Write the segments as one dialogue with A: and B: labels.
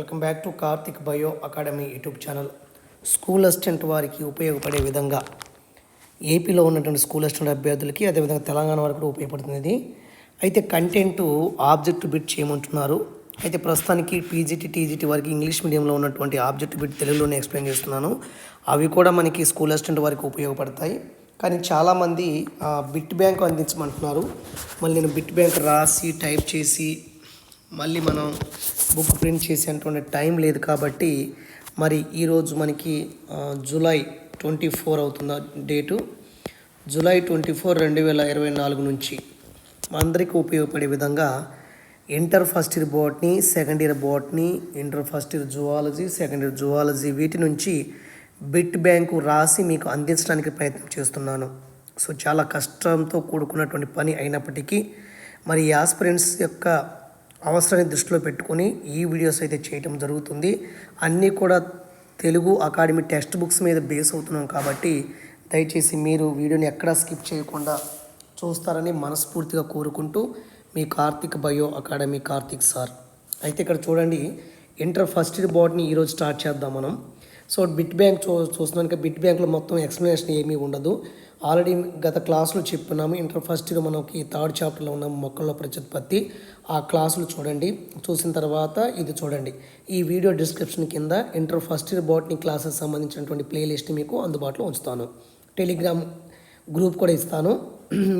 A: Welcome back to Karthik bio academy YouTube channel school assistant వారికి ఉపయోగపడే విధంగా ఏపీలో ఉన్నటువంటి స్కూల్ అసిస్టెంట్ అభ్యర్థులకి అదేవిధంగా తెలంగాణ వారికి కూడా ఉపయోగపడుతుంది ఇది. అయితే కంటెంట్ ఆబ్జెక్ట్ బిట్ చేయమంటున్నారు. అయితే ప్రస్తుతానికి పీజీటీ టీజీటీ వారికి ఇంగ్లీష్ మీడియంలో ఉన్నటువంటి ఆబ్జెక్ట్ బిట్ తెలుగులోనే ఎక్స్ప్లెయిన్ చేస్తున్నాను. అవి కూడా మనకి స్కూల్ అసిస్టెంట్ వారికి ఉపయోగపడతాయి. కానీ చాలామంది ఆ, బిట్ బ్యాంక్ అందించమంటున్నారు. మళ్ళీ నేను బిట్ బ్యాంక్ రాసి టైప్ చేసి మళ్ళీ మనం బుక్ ప్రింట్ చేసేటువంటి టైం లేదు కాబట్టి మరి ఈరోజు మనకి జూలై ట్వంటీ ఫోర్ అవుతుందా డేటు? జూలై ట్వంటీ ఫోర్ రెండు వేల ఇరవై నాలుగు నుంచి అందరికీ ఉపయోగపడే విధంగా inter first year botany second year botany inter first year zoology second year zoology వీటి నుంచి బిట్ బ్యాంకు రాసి మీకు అందించడానికి ప్రయత్నం చేస్తున్నాను. సో చాలా కష్టంతో కూడుకున్నటువంటి పని అయినప్పటికీ మరి ఈ ఆస్పిరెంట్స్ యొక్క అవసరాన్ని దృష్టిలో పెట్టుకొని ఈ వీడియోస్ అయితే చేయటం జరుగుతుంది. అన్నీ కూడా తెలుగు అకాడమీ టెక్స్ట్ బుక్స్ మీద బేస్ అవుతున్నాం కాబట్టి దయచేసి మీరు వీడియోని ఎక్కడా స్కిప్ చేయకుండా చూస్తారని మనస్ఫూర్తిగా కోరుకుంటూ మీ Karthik bio academy Karthik sir. అయితే ఇక్కడ చూడండి ఇంటర్ ఫస్ట్ ఇయర్ బోర్డ్ని ఈరోజు స్టార్ట్ చేద్దాం మనం. సో బిట్ బ్యాంక్ చూ చూస్తున్నాను బిట్ బ్యాంక్లో మొత్తం ఎక్స్ప్లెనేషన్ ఏమీ ఉండదు. ఆల్రెడీ గత క్లాసులో చెప్పున్నాము ఇంటర్ ఫస్ట్ ఇయర్ మనకి థర్డ్ చాప్టర్లో ఉన్న మొక్కల్లో ప్రత్యుత్పత్తి. ఆ క్లాసులు చూడండి. చూసిన తర్వాత ఇది చూడండి. ఈ వీడియో డిస్క్రిప్షన్ కింద inter first year botany classes సంబంధించినటువంటి ప్లేలిస్ట్ మీకు అందుబాటులో ఉంచుతాను. టెలిగ్రామ్ గ్రూప్ కూడా ఇస్తాను.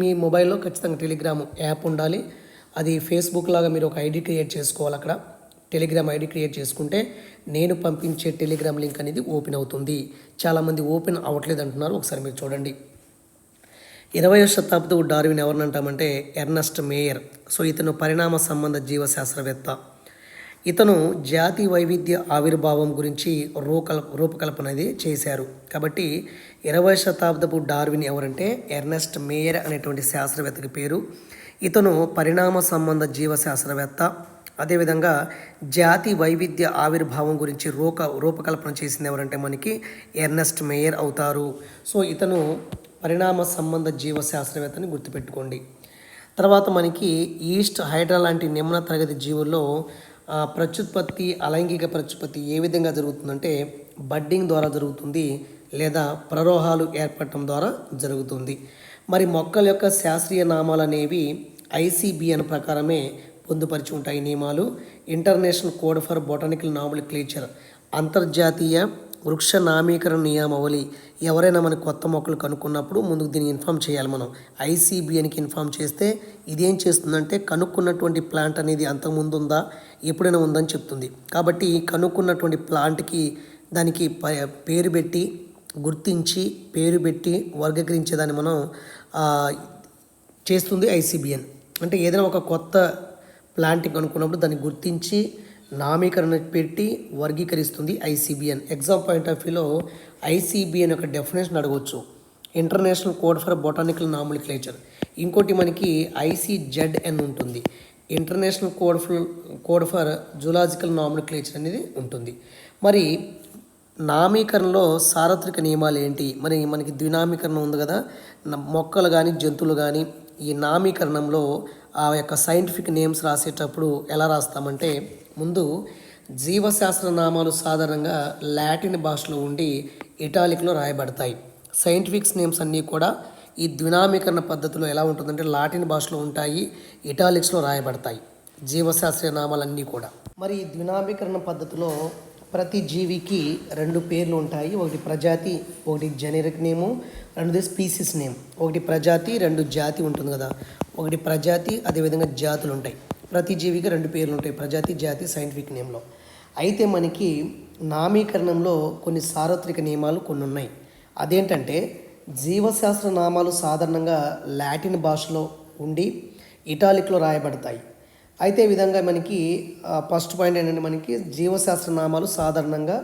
A: మీ మొబైల్లో ఖచ్చితంగా టెలిగ్రామ్ యాప్ ఉండాలి. అది ఫేస్బుక్ లాగా మీరు ఒక ఐడి క్రియేట్ చేసుకోవాలి అక్కడ. టెలిగ్రామ్ ఐడి క్రియేట్ చేసుకుంటే నేను పంపించే టెలిగ్రామ్ లింక్ అనేది ఓపెన్ అవుతుంది. చాలామంది ఓపెన్ అవ్వట్లేదు అంటున్నారు. ఒకసారి మీరు చూడండి. ఇరవయో శతాబ్దపు డార్విన్ ఎవరిని అంటామంటే ఎర్నస్ట్ మేయర్. సో ఇతను పరిణామ సంబంధ జీవశాస్త్రవేత్త. ఇతను జాతి వైవిధ్య ఆవిర్భావం గురించి రూకల్ రూపకల్పన అనేది చేశారు. కాబట్టి ఇరవై శతాబ్దపు డార్విన్ ఎవరంటే ఎర్నెస్ట్ మేయర్ అనేటువంటి శాస్త్రవేత్తకి పేరు. ఇతను పరిణామ సంబంధ జీవశాస్త్రవేత్త. అదేవిధంగా జాతి వైవిధ్య ఆవిర్భావం గురించి రూక రూపకల్పన చేసింది ఎవరంటే మనకి ఎర్నెస్ట్ మేయర్ అవుతారు. సో ఇతను పరిణామ సంబంధ జీవశాస్త్రవేత్తని గుర్తుపెట్టుకోండి. తర్వాత మనకి ఈస్ట్ హైడ్రా లాంటి నిమ్న తరగతి జీవుల్లో ప్రత్యుత్పత్తి అలైంగిక ప్రత్యుత్పత్తి ఏ విధంగా జరుగుతుందంటే బడ్డింగ్ ద్వారా జరుగుతుంది లేదా ప్రరోహాలు ఏర్పడటం ద్వారా జరుగుతుంది. మరి మొక్కల యొక్క శాస్త్రీయ నామాలు అనేవి ఐసీబీఎన్ ప్రకారమే పొందుపరిచి ఉంటాయి నియమాలు. International code for botanical nomenclature అంతర్జాతీయ వృక్ష నామీకరణ నియమావళి ఎవరైనా మనకి కొత్త మొక్కలు కనుక్కున్నప్పుడు ముందుకు దీన్ని ఇన్ఫామ్ చేయాలి మనం. ఐసీబీఎన్కి ఇన్ఫామ్ చేస్తే ఇదేం చేస్తుందంటే కనుక్కున్నటువంటి ప్లాంట్ అనేది అంతకుముందు ఉందా ఎప్పుడైనా ఉందని చెప్తుంది. కాబట్టి కనుక్కున్నటువంటి ప్లాంట్కి దానికి ప- పేరు పెట్టి గుర్తించి పేరు పెట్టి వర్గీకరించేదాన్ని మనం చేస్తుంది ఐసీబీఎన్. అంటే ఏదైనా ఒక కొత్త ప్లాంట్ కనుక్కున్నప్పుడు దాన్ని గుర్తించి నామీకరణ పెట్టి వర్గీకరిస్తుంది ఐసీబీఎన్ ఎగ్జామ్ పాయింట్ ఆఫ్ వ్యూలో ఐసీబీఎన్ యొక్క డెఫినేషన్ అడగవచ్చు international code for botanical nomenclature ఇంకోటి మనకి ఐసీజెడ్ఎన్ ఉంటుంది. International code for code for zoological nomenclature అనేది ఉంటుంది. మరి నామీకరణలో సార్వత్రిక నియమాలు ఏంటి? మరి మనకి ద్వినామీకరణ ఉంది కదా. మొక్కలు కానీ జంతువులు కానీ ఈ నామీకరణంలో ఆ యొక్క సైంటిఫిక్ నేమ్స్ రాసేటప్పుడు ఎలా రాస్తామంటే ముందు జీవశాస్త్ర నామాలు సాధారణంగా లాటిన్ భాషలో ఉండి ఇటాలిక్లో రాయబడతాయి. సైంటిఫిక్స్ నేమ్స్ అన్నీ కూడా ఈ ద్వినామీకరణ పద్ధతిలో ఎలా ఉంటుందంటే లాటిన్ భాషలో ఉంటాయి ఇటాలిక్స్లో రాయబడతాయి. జీవశాస్త్రీయ నామాలన్నీ కూడా. మరి ఈ ద్వినామీకరణ పద్ధతిలో ప్రతి జీవికి రెండు పేర్లు ఉంటాయి. ఒకటి ప్రజాతి ఒకటి జెనరిక్ నేము రెండుది స్పీసీస్ నేమ్. ఒకటి ప్రజాతి రెండు జాతి ఉంటుంది కదా. ఒకటి ప్రజాతి అదేవిధంగా జాతులు ఉంటాయి. ప్రతి జీవికి రెండు పేర్లు ఉంటాయి. ప్రజాతి జాతి సైంటిఫిక్ నేమ్లో అయితే మనకి నామీకరణంలో కొన్ని సార్వత్రిక నియమాలు కొన్ని ఉన్నాయి. అదేంటంటే జీవశాస్త్ర నామాలు సాధారణంగా లాటిన్ భాషలో ఉండి ఇటాలిక్లో రాయబడతాయి. అయితే విధంగా మనకి ఫస్ట్ పాయింట్ ఏంటంటే మనకి జీవశాస్త్ర నామాలు సాధారణంగా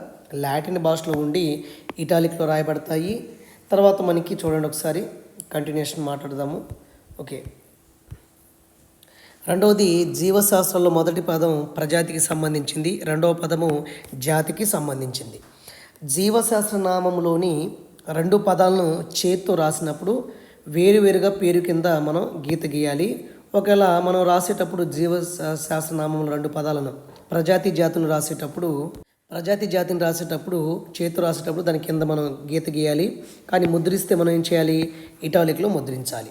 A: లాటిన్ భాషలో ఉండి ఇటాలిక్లో రాయబడతాయి. తర్వాత మనకి చూడండి ఒకసారి కంటిన్యూషన్ మాట్లాడదాము. ఓకే. రెండవది జీవశాస్త్రంలో మొదటి పదం ప్రజాతికి సంబంధించింది రెండవ పదము జాతికి సంబంధించింది. జీవశాస్త్ర నామంలోని రెండు పదాలను చేత్తో రాసినప్పుడు వేరువేరుగా పేరు కింద మనం గీత గీయాలి. ఒకవేళ మనం రాసేటప్పుడు జీవ శా- శాస్త్రనామంలో రెండు పదాలను ప్రజాతి జాతులు రాసేటప్పుడు ప్రజాతి జాతిని రాసేటప్పుడు చేతు రాసేటప్పుడు దాని కింద మనం గీత గీయాలి. కానీ ముద్రిస్తే మనం ఏం చేయాలి? ఇటాలిక్లో ముద్రించాలి.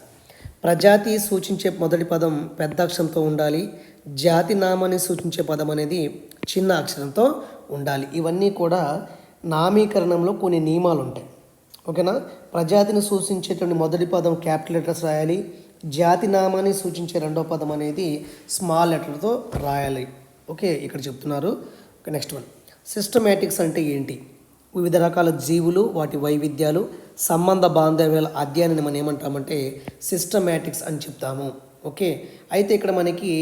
A: ప్రజాతి సూచించే మొదటి పదం పెద్ద అక్షరంతో ఉండాలి. జాతి నామాన్ని సూచించే పదం అనేది చిన్న అక్షరంతో ఉండాలి. ఇవన్నీ కూడా నామీకరణంలో కొన్ని నియమాలు ఉంటాయి. ఓకేనా? ప్రజాతిని సూచించేటువంటి మొదటి పదం క్యాపిటల్ లెటర్స్ రాయాలి. జాతి నామాన్ని సూచించే రెండో పదం అనేది స్మాల్ లెటర్తో రాయాలి. ఓకే? ఇక్కడ చెప్తున్నారు. Next one. సిస్టమేటిక్స్ అంటే ఏంటి? వివిధ రకాల జీవులు వాటి వైవిధ్యాలు సంబంధ బాంధవ్యాల అధ్యయనాన్ని మనం ఏమంటామంటే సిస్టమేటిక్స్ అని చెప్తాము. ఓకే? అయితే ఇక్కడ మనకి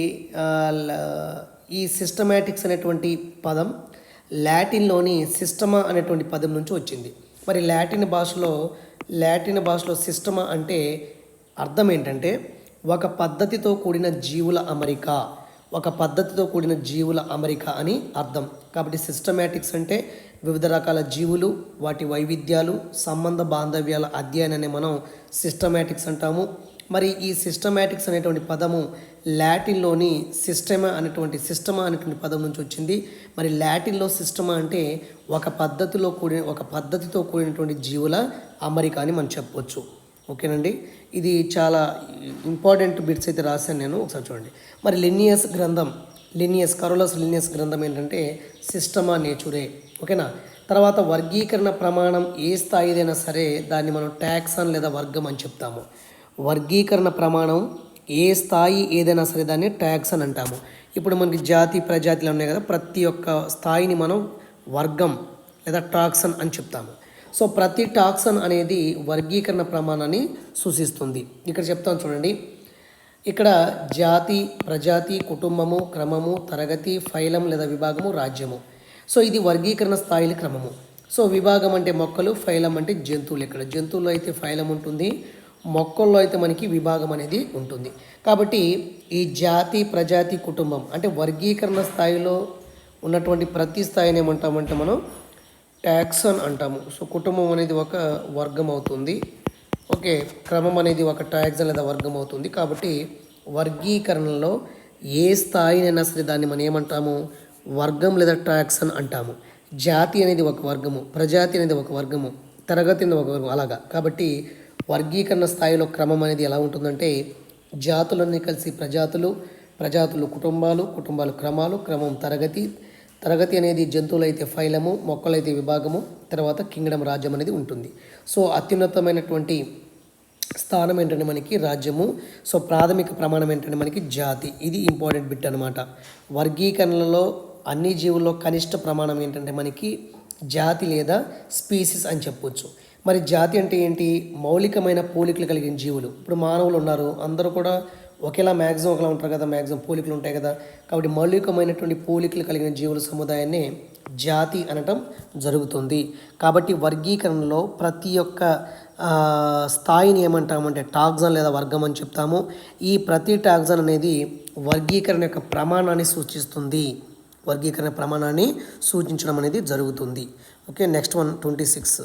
A: ఈ సిస్టమేటిక్స్ అనేటువంటి పదం లాటిన్లోని సిస్టమా అనేటువంటి పదం నుంచి వచ్చింది. మరి లాటిన్ భాషలో లాటిన్ భాషలో సిస్టమా అంటే అర్థం ఏంటంటే ఒక పద్ధతితో కూడిన జీవుల అమరిక. ఒక పద్ధతితో కూడిన జీవుల అమరిక అని అర్థం. కాబట్టి సిస్టమేటిక్స్ అంటే వివిధ రకాల జీవులు వాటి వైవిధ్యాలు సంబంధ బాంధవ్యాల అధ్యయనాన్ని మనం సిస్టమాటిక్స్ అంటాము. మరి ఈ సిస్టమాటిక్స్ అనేటువంటి పదము లాటిన్లోని సిస్టమా అనేటువంటి సిస్టమా అనేటువంటి పదం నుంచి వచ్చింది. మరి లాటిన్లో సిస్టమా అంటే ఒక పద్ధతిలో కూడిన ఒక పద్ధతితో కూడినటువంటి జీవుల అమరిక అని మనం చెప్పవచ్చు ఓకేనండి? ఇది చాలా ఇంపార్టెంట్ బిట్స్ అయితే రాశాను నేను. ఒకసారి చూడండి. మరి లినియస్ గ్రంథం లినియస్ కరోలస్ లినియస్ గ్రంథం ఏంటంటే సిస్టమా నేచురే ఓకేనా? తర్వాత వర్గీకరణ ప్రమాణం ఏ స్థాయిదైనా సరే దాన్ని మనం ట్యాక్సన్ లేదా వర్గం అని చెప్తాము. వర్గీకరణ ప్రమాణం ఏ స్థాయి ఏదైనా సరే దాన్ని ట్యాక్స్ అని అంటాము. ఇప్పుడు మనకి జాతి ప్రజాతిలు ఉన్నాయి కదా ప్రతి ఒక్క స్థాయిని మనం వర్గం లేదా టాక్సన్ అని చెప్తాము. సో ప్రతి టాక్సన్ అనేది వర్గీకరణ ప్రమాణాన్ని సూచిస్తుంది. ఇక్కడ చెప్తాను చూడండి. ఇక్కడ జాతి ప్రజాతి కుటుంబము క్రమము తరగతి ఫైలం లేదా విభాగము రాజ్యము. సో ఇది వర్గీకరణ స్థాయిల క్రమము. సో విభాగం అంటే మొక్కలు ఫైలం అంటే జంతువులు ఇక్కడ. జంతువుల్లో అయితే ఫైలం ఉంటుంది మొక్కల్లో అయితే మనకి విభాగం అనేది ఉంటుంది. కాబట్టి ఈ జాతి ప్రజాతి కుటుంబం అంటే వర్గీకరణ స్థాయిలో ఉన్నటువంటి ప్రతి స్థాయిని ఏమంటామంటే మనం ట్యాక్సన్ అంటాము. సో కుటుంబం అనేది ఒక వర్గం అవుతుంది. ఓకే క్రమం అనేది ఒక ట్యాక్సన్ లేదా వర్గం అవుతుంది. కాబట్టి వర్గీకరణలో ఏ స్థాయినైనా సరే దాన్ని మనం ఏమంటాము? వర్గం లేదా ట్రాక్సన్ అంటాము. జాతి అనేది ఒక వర్గము ప్రజాతి అనేది ఒక వర్గము తరగతి అనేది ఒక వర్గం అలాగా. కాబట్టి వర్గీకరణ స్థాయిలో క్రమం అనేది ఎలా ఉంటుందంటే జాతులన్నీ కలిసి ప్రజాతులు ప్రజాతులు కుటుంబాలు కుటుంబాలు క్రమాలు క్రమం తరగతి. తరగతి అనేది జంతువులైతే ఫైలము మొక్కలైతే విభాగము తర్వాత కింగ్డమ్ రాజ్యం అనేది ఉంటుంది. సో అత్యున్నతమైనటువంటి స్థానం ఏంటంటే మనకి రాజ్యము. సో ప్రాథమిక ప్రమాణం ఏంటంటే మనకి జాతి. ఇది ఇంపార్టెంట్ బిట్ అనమాట వర్గీకరణలో అన్ని జీవుల్లో కనిష్ట ప్రమాణం ఏంటంటే మనకి జాతి లేదా స్పీసీస్ అని చెప్పొచ్చు. మరి జాతి అంటే ఏంటి? మౌలికమైన పోలికలు కలిగిన జీవులు. ఇప్పుడు మానవులు ఉన్నారు. అందరూ కూడా ఒకేలా మ్యాక్సిమం ఒకలా ఉంటారు కదా. మ్యాక్సిమం పోలికలు ఉంటాయి కదా. కాబట్టి మౌలికమైనటువంటి పోలికలు కలిగిన జీవుల సముదాయాన్ని జాతి అనటం జరుగుతుంది. కాబట్టి వర్గీకరణలో ప్రతి ఒక్క స్థాయిని ఏమంటామంటే టాక్జన్ లేదా వర్గం అని చెప్తాము. ఈ ప్రతి టాక్జన్ అనేది వర్గీకరణ యొక్క ప్రమాణాన్ని సూచిస్తుంది. వర్గీకరణ ప్రమాణాన్ని సూచించడం అనేది జరుగుతుంది. Okay next one twenty six.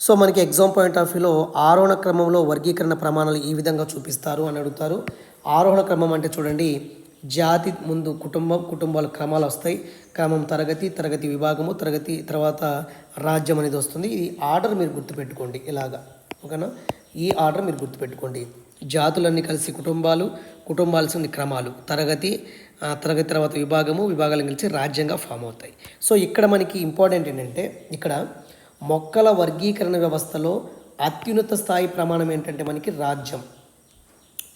A: So మనకి ఎగ్జామ్ పాయింట్ ఆఫ్ వ్యూలో ఆరోహణ క్రమంలో వర్గీకరణ ప్రమాణాలు ఈ విధంగా చూపిస్తారు అని అడుగుతారు. ఆరోహణ క్రమం అంటే చూడండి జాతి ముందు కుటుంబం కుటుంబాల క్రమాలు వస్తాయి. క్రమం తరగతి తరగతి విభాగము తరగతి తర్వాత రాజ్యం అనేది వస్తుంది. ఈ ఆర్డర్ మీరు గుర్తుపెట్టుకోండి ఇలాగా. ఓకేనా? ఈ ఆర్డర్ మీరు గుర్తుపెట్టుకోండి. జాతులన్నీ కలిసి కుటుంబాలు కుటుంబాల్సిన క్రమాలు. తరగతి తరగతి తర్వాత విభాగము విభాగాలు కలిసి రాజ్యంగా ఫామ్ అవుతాయి. సో ఇక్కడ మనకి ఇంపార్టెంట్ ఏంటంటే ఇక్కడ మొక్కల వర్గీకరణ వ్యవస్థలో అత్యున్నత స్థాయి ప్రమాణం ఏంటంటే మనకి రాజ్యం.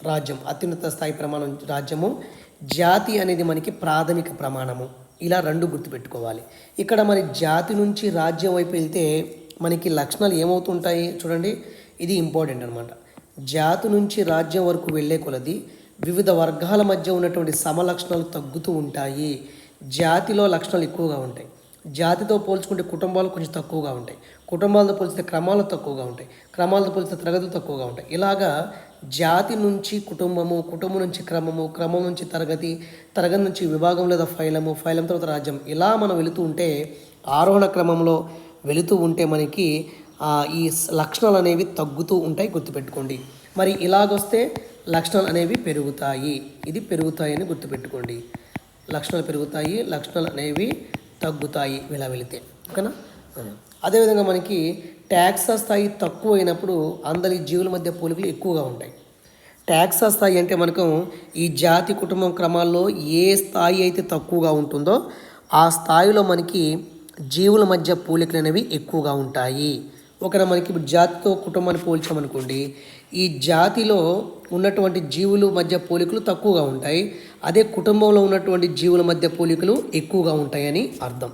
A: రాజ్యం అత్యున్నత స్థాయి ప్రమాణం రాజ్యము జాతి అనేది మనకి ప్రాథమిక ప్రమాణము. ఇలా రెండు గుర్తుపెట్టుకోవాలి. ఇక్కడ మరి జాతి నుంచి రాజ్యం వైపు వెళ్తే మనకి లక్షణాలు ఏమవుతుంటాయి? చూడండి. ఇది ఇంపార్టెంట్ అనమాట జాతి నుంచి రాజ్యం వరకు వెళ్ళే కొలది వివిధ వర్గాల మధ్య ఉన్నటువంటి సమలక్షణాలు తగ్గుతూ ఉంటాయి. జాతిలో లక్షణాలు ఎక్కువగా ఉంటాయి. జాతితో పోల్చుకుంటే కుటుంబాలు కొంచెం తక్కువగా ఉంటాయి. కుటుంబాలతో పోల్చితే క్రమాలు తక్కువగా ఉంటాయి. క్రమాలతో పోల్చితే తరగతులు తక్కువగా ఉంటాయి. ఇలాగా జాతి నుంచి కుటుంబము కుటుంబం నుంచి క్రమము క్రమం నుంచి తరగతి తరగతి నుంచి విభాగం లేదా ఫైలము ఫైలం తర్వాత రాజ్యం ఇలా మనం వెళుతూ ఉంటే ఆరోహణ క్రమంలో వెళుతూ ఉంటే మనకి ఈ లక్షణాలు అనేవి తగ్గుతూ ఉంటాయి గుర్తుపెట్టుకోండి. మరి ఇలాగొస్తే లక్షణాలు అనేవి పెరుగుతాయి. ఇది పెరుగుతాయని గుర్తుపెట్టుకోండి. లక్షణాలు పెరుగుతాయి లక్షణాలు అనేవి తగ్గుతాయి ఇలా వెళితే ఓకేనా అదేవిధంగా మనకి ట్యాక్సా స్థాయి తక్కువ అయినప్పుడు అందరి జీవుల మధ్య పోలికలు ఎక్కువగా ఉంటాయి. ట్యాక్సా స్థాయి అంటే మనకు ఈ జాతి కుటుంబం క్రమాల్లో ఏ స్థాయి అయితే తక్కువగా ఉంటుందో ఆ స్థాయిలో మనకి జీవుల మధ్య పోలికలు అనేవి ఎక్కువగా ఉంటాయి. ఒకవేళ మనకి ఇప్పుడు జాతితో కుటుంబాన్ని పోల్చామనుకోండి ఈ జాతిలో ఉన్నటువంటి జీవుల మధ్య పోలికలు తక్కువగా ఉంటాయి. అదే కుటుంబంలో ఉన్నటువంటి జీవుల మధ్య పోలికలు ఎక్కువగా ఉంటాయని అర్థం.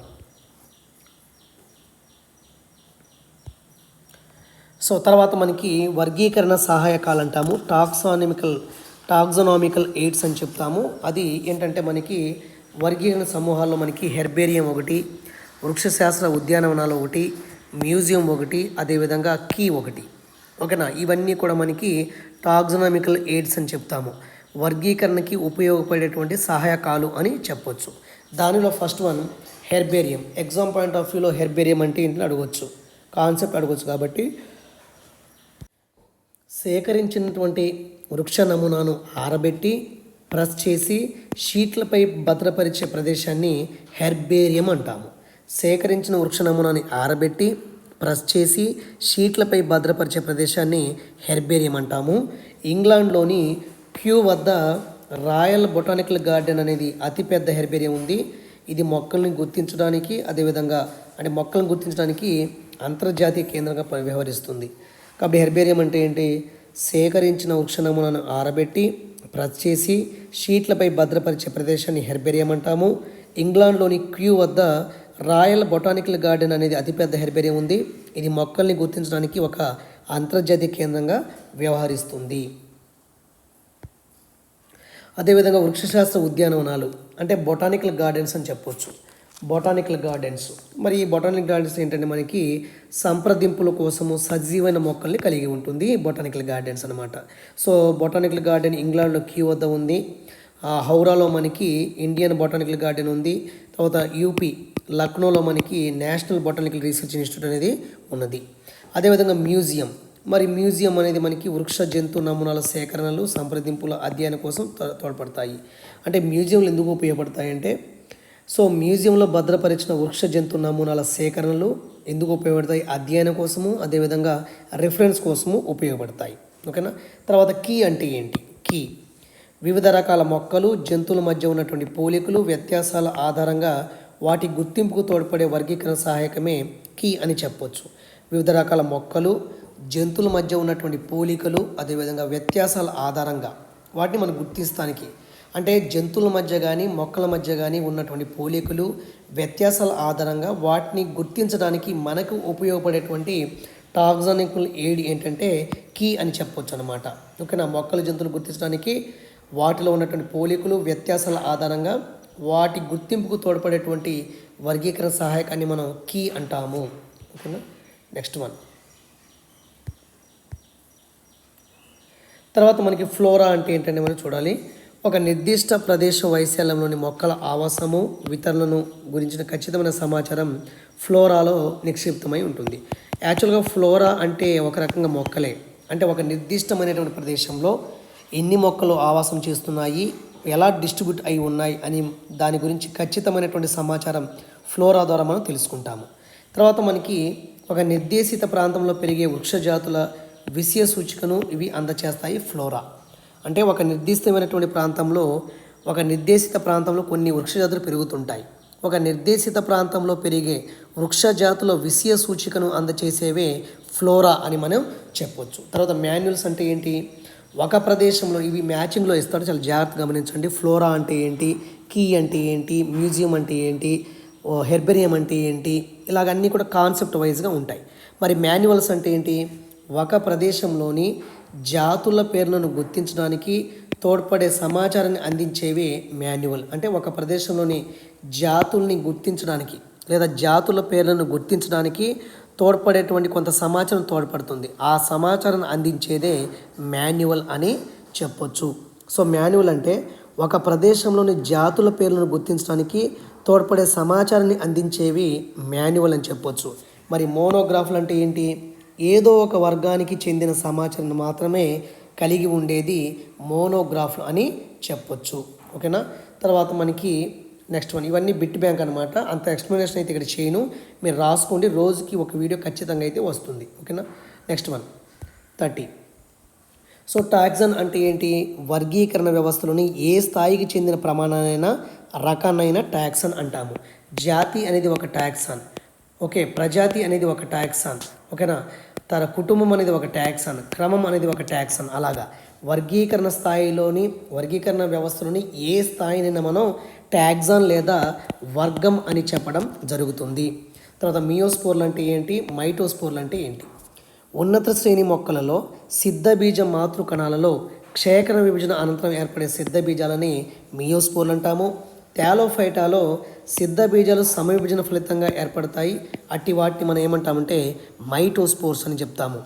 A: సో తర్వాత మనకి వర్గీకరణ సహాయకాలు అంటాము టాక్సానమికల్ టాక్సనామికల్ ఎయిడ్స్ అని చెప్తాము. అది ఏంటంటే మనకి వర్గీకరణ సమూహాల్లో మనకి హెర్బేరియం ఒకటి వృక్షశాస్త్ర ఉద్యానవనాలు ఒకటి మ్యూజియం ఒకటి అదేవిధంగా కీ ఒకటి. ఓకేనా? ఇవన్నీ కూడా మనకి టాక్సనామికల్ ఎయిడ్స్ అని చెప్తాము. వర్గీకరణకి ఉపయోగపడేటువంటి సహాయకాలు అని చెప్పొచ్చు. దానిలో first one herbarium. Exam point of వ్యూలో హెర్బేరియం అంటే ఏంటని అడగవచ్చు కాన్సెప్ట్ అడగవచ్చు కాబట్టి సేకరించినటువంటి వృక్ష నమూనాను ఆరబెట్టి ప్రెస్ చేసి షీట్లపై భద్రపరిచే ప్రదేశాన్ని హెర్బేరియం అంటాము. సేకరించిన వృక్ష నమూనాని ఆరబెట్టి ప్రెస్ చేసి షీట్లపై భద్రపరిచే ప్రదేశాన్ని హెర్బేరియం అంటాము. ఇంగ్లాండ్లోని క్యూ వద్ద రాయల్ బొటానికల్ గార్డెన్ అనేది అతిపెద్ద హెర్బేరియం ఉంది. ఇది మొక్కల్ని గుర్తించడానికి అదేవిధంగా అంటే మొక్కలను గుర్తించడానికి అంతర్జాతీయ కేంద్రంగా వ్యవహరిస్తుంది. కాబట్టి హెర్బేరియం అంటే ఏంటి? సేకరించిన వృక్ష నమూనాను ఆరబెట్టి ప్రెస్ చేసి షీట్లపై భద్రపరిచే ప్రదేశాన్ని హెర్బేరియం అంటాము. ఇంగ్లాండ్లోని క్యూ వద్ద రాయల్ బొటానికల్ గార్డెన్ అనేది అతిపెద్ద హెర్బేరియం ఉంది. ఇది మొక్కల్ని గుర్తించడానికి ఒక అంతర్జాతీయ కేంద్రంగా వ్యవహరిస్తుంది. అదేవిధంగా వృక్షశాస్త్ర ఉద్యానవనాలు అంటే బొటానికల్ గార్డెన్స్ అని చెప్పొచ్చు. Botanical gardens. మరి ఈ బొటానికల్ గార్డెన్స్ ఏంటంటే మనకి సంప్రదింపుల కోసము సజీవైన మొక్కల్ని కలిగి ఉంటుంది బొటానికల్ గార్డెన్స్ అనమాట సో బొటానికల్ గార్డెన్ ఇంగ్లాండ్లో క్యూ వద్ద ఉంది. ఆ, హౌరాలో మనకి ఇండియన్ బొటానికల్ గార్డెన్ ఉంది. తర్వాత యూపీ లక్నోలో మనకి నేషనల్ బొటానికల్ రీసెర్చ్ ఇన్స్టిట్యూట్ అనేది ఉన్నది. అదేవిధంగా మ్యూజియం. మరి మ్యూజియం అనేది మనకి వృక్ష జంతు నమూనాల సేకరణలు సంప్రదింపుల అధ్యయనం కోసం తో- తోడ్పడతాయి. అంటే మ్యూజియంలు ఎందుకు ఉపయోగపడతాయి అంటే సో మ్యూజియంలో భద్రపరిచిన వృక్ష జంతు నమూనాల సేకరణలు ఎందుకు ఉపయోగపడతాయి? అధ్యయనం కోసము అదేవిధంగా రిఫరెన్స్ కోసము ఉపయోగపడతాయి. ఓకేనా? తర్వాత కీ అంటే ఏంటి? కీ. వివిధ రకాల మొక్కలు జంతువుల మధ్య ఉన్నటువంటి పోలికలు వ్యత్యాసాల ఆధారంగా వాటి గుర్తింపుకు తోడ్పడే వర్గీకరణ సహాయకమే కీ అని చెప్పొచ్చు. వివిధ రకాల మొక్కలు జంతువుల మధ్య ఉన్నటువంటి పోలికలు అదేవిధంగా వ్యత్యాసాల ఆధారంగా వాటిని మనం గుర్తించడానికి. అంటే జంతువుల మధ్య కానీ మొక్కల మధ్య కానీ ఉన్నటువంటి పోలికలు వ్యత్యాసాల ఆధారంగా వాటిని గుర్తించడానికి మనకు ఉపయోగపడేటువంటి టాక్సానికల్ ఎయిడ్ ఏంటంటే కీ అని చెప్పొచ్చు అనమాట ఓకేనా? మొక్కల జంతువులు గుర్తించడానికి వాటిలో ఉన్నటువంటి పోలికలు వ్యత్యాసాల ఆధారంగా వాటి గుర్తింపుకు తోడ్పడేటువంటి వర్గీకరణ సహాయకాన్ని మనం కీ అంటాము. ఓకేనా? నెక్స్ట్ వన్ తర్వాత మనకి ఫ్లోరా అంటే ఏంటంటే మనం చూడాలి. ఒక నిర్దిష్ట ప్రదేశ వైశాల్యంలోని మొక్కల ఆవాసము వితరణను గురించిన ఖచ్చితమైన సమాచారం ఫ్లోరాలో నిక్షిప్తమై ఉంటుంది. యాక్చువల్గా ఫ్లోరా అంటే ఒక రకంగా మొక్కలే. అంటే ఒక నిర్దిష్టమైనటువంటి ప్రదేశంలో ఎన్ని మొక్కలు ఆవాసం చేస్తున్నాయి ఎలా డిస్ట్రిబ్యూట్ అయి ఉన్నాయి అని దాని గురించి ఖచ్చితమైనటువంటి సమాచారం ఫ్లోరా ద్వారా మనం తెలుసుకుంటాము. తర్వాత మనకి ఒక నిర్దేశిత ప్రాంతంలో పెరిగే వృక్ష జాతుల విషయ సూచికను ఇవి అందచేస్తాయి ఫ్లోరా. అంటే ఒక నిర్దిష్టమైనటువంటి ప్రాంతంలో ఒక నిర్దేశిత ప్రాంతంలో కొన్ని వృక్ష జాతులు పెరుగుతుంటాయి. ఒక నిర్దేశిత ప్రాంతంలో పెరిగే వృక్ష జాతుల విషయ సూచికను అందచేసేవే ఫ్లోరా అని మనం చెప్పొచ్చు. తర్వాత మాన్యువల్స్ అంటే ఏంటి? ఒక ప్రదేశంలో ఇవి మ్యాచింగ్లో ఇస్తాడు చాలా జాగ్రత్తగా గమనించండి. ఫ్లోరా అంటే ఏంటి? కీ అంటే ఏంటి? మ్యూజియం అంటే ఏంటి? హెర్బేరియం అంటే ఏంటి? ఇలాగన్నీ కూడా కాన్సెప్ట్ వైజ్గా ఉంటాయి. మరి మాన్యువల్స్ అంటే ఏంటి? ఒక ప్రదేశంలోని జాతుల పేర్లను గుర్తించడానికి తోడ్పడే సమాచారాన్ని అందించేవే మాన్యువల్. అంటే ఒక ప్రదేశంలోని జాతుల్ని గుర్తించడానికి లేదా జాతుల పేర్లను గుర్తించడానికి తోడ్పడేటువంటి కొంత సమాచారం తోడ్పడుతుంది. ఆ సమాచారం అందించేదే మాన్యువల్ అని చెప్పొచ్చు. సో మాన్యువల్ అంటే ఒక ప్రదేశంలోని జాతుల పేర్లను గుర్తించడానికి తోడ్పడే సమాచారాన్ని అందించేవి మాన్యువల్ అని చెప్పొచ్చు. మరి మోనోగ్రాఫ్లు అంటే ఏంటి? ఏదో ఒక వర్గానికి చెందిన సమాచారాన్ని మాత్రమే కలిగి ఉండేది మోనోగ్రాఫ్ అని చెప్పొచ్చు. ఓకేనా? తర్వాత మనకి నెక్స్ట్ వన్ ఇవన్నీ బిట్ బ్యాంక్ అనమాట అంత ఎక్స్ప్లెనేషన్ అయితే ఇక్కడ చేయను. మీరు రాసుకోండి. రోజుకి ఒక వీడియో ఖచ్చితంగా అయితే వస్తుంది. ఓకేనా? Next one thirty so taxon అంటే ఏంటి? వర్గీకరణ వ్యవస్థలోని ఏ స్థాయికి చెందిన ప్రమాణానైనా రకాన్నైనా ట్యాక్సన్ అంటాము. జాతి అనేది ఒక టాక్సన్ ఓకే? ప్రజాతి అనేది ఒక ట్యాక్సన్ ఓకేనా? తన కుటుంబం అనేది ఒక ట్యాక్సన్ క్రమం అనేది ఒక ట్యాక్సన్ అలాగా. వర్గీకరణ స్థాయిలోని వర్గీకరణ వ్యవస్థలోని ఏ స్థాయినైనా మనం ట్యాగ్జాన్ లేదా వర్గం అని చెప్పడం జరుగుతుంది. తర్వాత మియోస్పోర్లు అంటే ఏంటి? మైటోస్పోర్లు అంటే ఏంటి? ఉన్నత శ్రేణి మొక్కలలో సిద్ధబీజ మాతృ కణాలలో క్షేకర విభజన అనంతరం ఏర్పడే సిద్ధ బీజాలని మియోస్పోర్లు అంటాము. టాలోఫైటాలో సిద్ధ బీజాలు సమవిభజన ఫలితంగా ఏర్పడతాయి. అట్టి వాటిని మనం ఏమంటామంటే మైటోస్పోర్స్ అని చెప్తాము.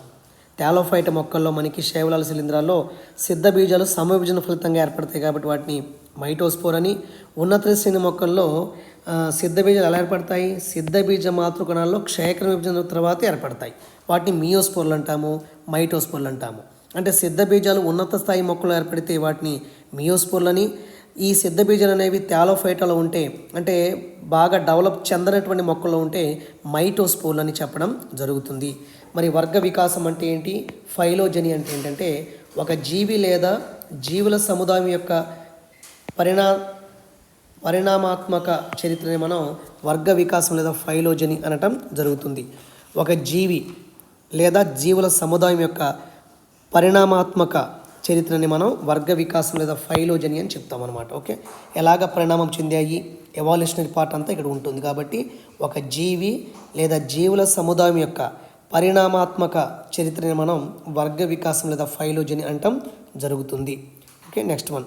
A: టాలోఫైట మొక్కల్లో మనకి శేవలాల శిలీంధ్రాల్లో సిద్ధ బీజాలు సమవిభజన ఫలితంగా ఏర్పడతాయి కాబట్టి వాటిని మైటోస్పోర్ అని ఉన్నత శ్రేణి మొక్కల్లో సిద్ధబీజాలు ఎలా ఏర్పడతాయి? సిద్ధబీజ మాతృకణాల్లో క్షయకర విభజన తర్వాత ఏర్పడతాయి. వాటిని మియోస్పోర్లు అంటాము మైటోస్పోర్లు అంటాము. అంటే సిద్ధబీజాలు ఉన్నత స్థాయి మొక్కలు ఏర్పడితే వాటిని మియోస్పోర్లని ఈ సిద్ధబీజాలు అనేవి థాలోఫైటాలో ఉంటే అంటే బాగా డెవలప్ చెందనటువంటి మొక్కల్లో ఉంటే మైటోస్పోర్లు అని చెప్పడం జరుగుతుంది. మరి వర్గ వికాసం అంటే ఏంటి? ఫైలోజని అంటే ఏంటంటే ఒక జీవి లేదా జీవుల సముదాయం యొక్క పరిణా పరిణామాత్మక చరిత్రని మనం వర్గ వికాసం లేదా ఫైలోజని అనటం జరుగుతుంది. ఒక జీవి లేదా జీవుల సముదాయం యొక్క పరిణామాత్మక చరిత్రని మనం వర్గ వికాసం లేదా ఫైలోజని అని చెప్తాం అనమాట ఓకే? ఎలాగ పరిణామం చెందాయి? ఎవాల్యూషనరీ పార్ట్ అంతా ఇక్కడ ఉంటుంది కాబట్టి ఒక జీవి లేదా జీవుల సముదాయం యొక్క పరిణామాత్మక చరిత్రని మనం వర్గ వికాసం లేదా ఫైలోజని అంటాం జరుగుతుంది. Okay next one.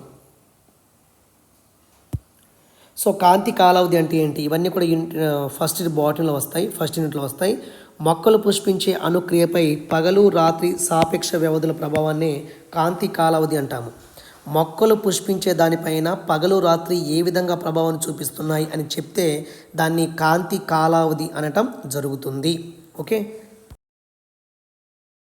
A: సో కాంతి కాలావధి అంటే ఏంటి? ఇవన్నీ కూడా యూనిట్ ఫస్ట్ బాటిల్లో వస్తాయి ఫస్ట్ యూనిట్లో వస్తాయి. మొక్కలు పుష్పించే అనుక్రియపై పగలు రాత్రి సాపేక్ష వ్యవధుల ప్రభావాన్ని కాంతి కాలావధి అంటాము. మొక్కలు పుష్పించే దానిపైన పగలు రాత్రి ఏ విధంగా ప్రభావం చూపిస్తున్నాయి అని చెప్తే దాన్ని కాంతి కాలావధి అనటం జరుగుతుంది. ఓకే?